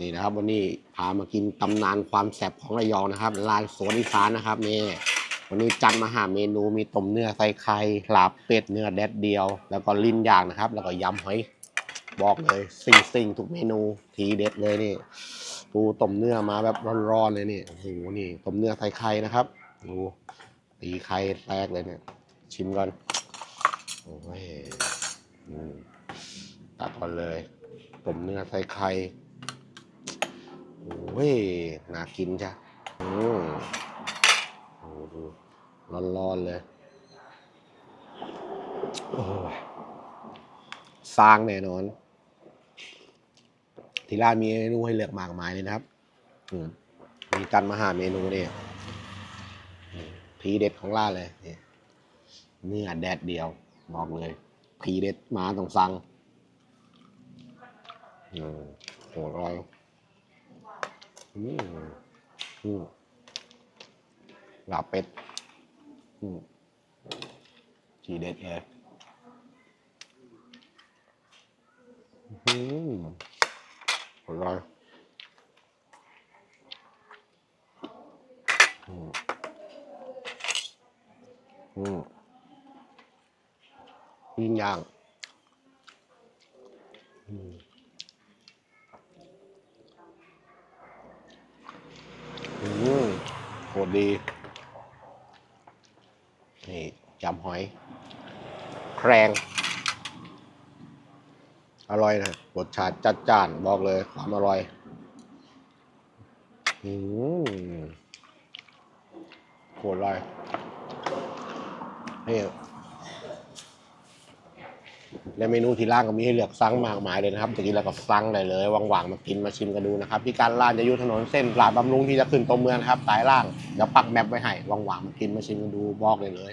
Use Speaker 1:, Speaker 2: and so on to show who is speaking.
Speaker 1: นี่นะครับ วันนี้พามากินตำนานความแซ่บของระยองนะครับร้านสวนอีสานนะครับนี่วันนี้จัดมาหาเมนูมีต้มเนื้อใส่ไข่ลาบเป็ดเนื้อแดดเดียว แล้วก็ลิ้นยางนะครับ แล้วก็ยำหอยบอกเลยสิ่งสิ่งๆทุกเมนูทีเด็ดเลยนี่ปูต้มเนื้อมาแบบร้อนๆเลยนี่โอ้โหนี่ต้มเนื้อใส่ไข่นะครับดูตีไข่แตกเลยเนี่ย ชิมก่อนโอ้ยตัดก่อนเลยต้มเนื้อใส่ไข่ โอ้ยน่ากินจ้ะอืมโอ้ดูร้อนๆเลยโอ้ยสร้างแน่นอน ที่ร้านมีเมนูให้เลือกมากมายเลยนะครับ อืมมีกันมาหาเมนูเนี่ยอืมทีเด็ดของร้านเลยนี่เนื้อแดดเดียวบอกเลยทีเด็ดมาต้องสั่งอืมโหอร่อย ลาเป็ดอืมทีเด็ดเลยอืมอร่อยอืมอืมยิ่งย่างอืม อืมโหดดี นี่ยำหอย แครงอร่อยนะรสชาติจัดจ้านบอกเลยความอร่อย อืมโหดอร่อยนี่ และเมนูที่ร่างก็มีให้เลือกสั่งมากมายเลยนะครับจะกินแล้วก็สั่งได้เลยว่างๆมากินมาชิมกันดูนะครับที่การร้านจะอยู่ถนนเส้นปราดบำรุงที่จะขึ้นตัวเมืองนะครับสายล่างเดี๋ยวปักแมปไว้ให้ว่างๆมากินมาชิมกันดูบอกเลยเลย